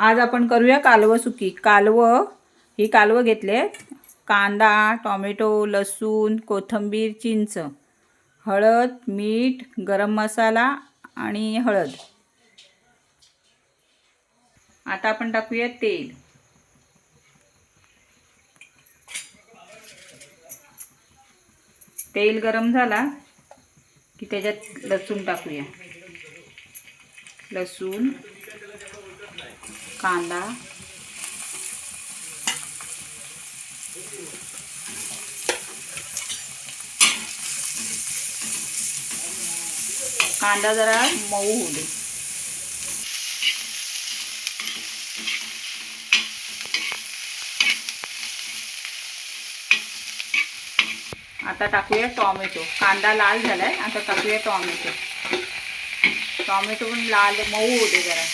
आज आपण करूया कालवं सुकी. कालवं ही कालवं घेतले कांदा टॉमॅटो लसूण कोथिंबीर चिंच हळद मीठ गरम मसाला आणि हळद. आता आपण टाकूया तेल. तेल गरम झाला की त्याच्यात लसूण टाकूया. लसूण कांदा. कांदा जरा मऊ होऊ दे. आता टाकूया टॉमॅटो. कांदा लाल झालाय आता टाकूया टॉमॅटो. टॉमॅटो पण लाल मऊ होते दे जरा.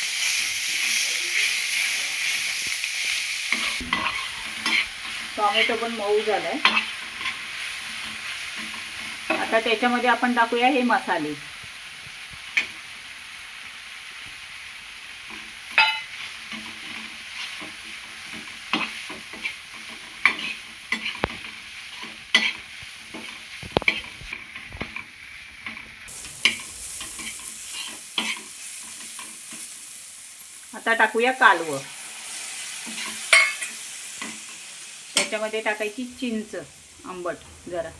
टॉमॅटो पण मऊ झालाय. आता त्याच्यामध्ये आपण टाकूया हे मसाले. आता टाकूया कालवं. त्याच्यामध्ये टाकायची चिंच आंबट जरा.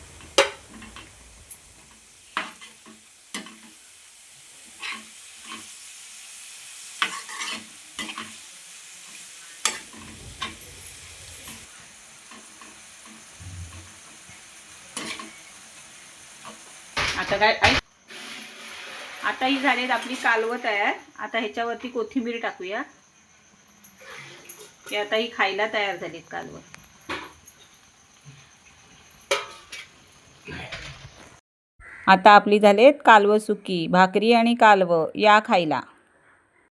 आता काय आता ही झाली आपली कालवं तयार. आता ह्याच्यावरती कोथिंबीर टाकूया. ते आता ही खायला तयार झालीत कालवं. आता आपली झालेत कालवं सुकी भाकरी आणि कालवं या खायला.